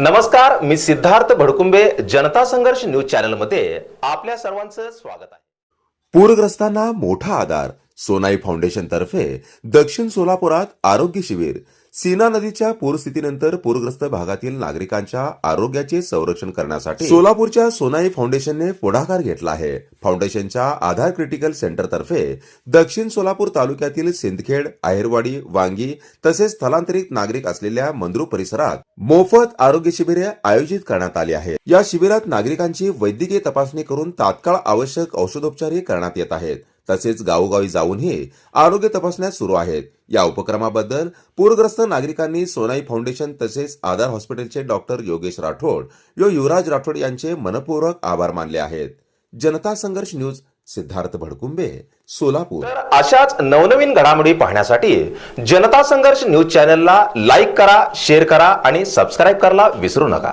नमस्कार मी सिद्धार्थ भडकुंबे जनता संघर्ष न्यूज चॅनलमध्ये आपल्या सर्वांचं स्वागत आहे. पूरग्रस्तांना मोठा आधार सोनाई फाउंडेशन तर्फे दक्षिण सोलापुरात आरोग्य शिबिर. सीना नदीच्या पूरस्थितीनंतर पूरग्रस्त भागातील नागरिकांच्या आरोग्याचे संरक्षण करण्यासाठी सोलापूरच्या सोनाई फाउंडेशनने पुढाकार घेतला आहे. फाउंडेशनच्या आधार क्रिटिकल सेंटर तर्फे दक्षिण सोलापूर तालुक्यातील सिंदखेड आहेरवाडी वांगी तसेच स्थलांतरित नागरिक असलेल्या मंद्रू परिसरात मोफत आरोग्य शिबिरे आयोजित करण्यात आली आहे. या शिबिरात नागरिकांची वैद्यकीय तपासणी करून तात्काळ आवश्यक औषधोपचारही करण्यात येत आहेत. तसेच गावोगावी जाऊनही आरोग्य तपासण्या सुरू आहेत. या उपक्रमाबद्दल पूरग्रस्त नागरिकांनी सोनाई फाउंडेशन तसेच आधार हॉस्पिटलचे डॉक्टर योगेश राठोड यो युवराज राठोड यांचे मनपूर्वक आभार मानले आहेत. जनता संघर्ष न्यूज सिद्धार्थ भडकुंबे सोलापूर. तर अशाच नवनवीन घडामोडी पाहण्यासाठी जनता संघर्ष न्यूज चॅनलला लाईक करा शेअर करा आणि सबस्क्राईब करायला विसरू नका.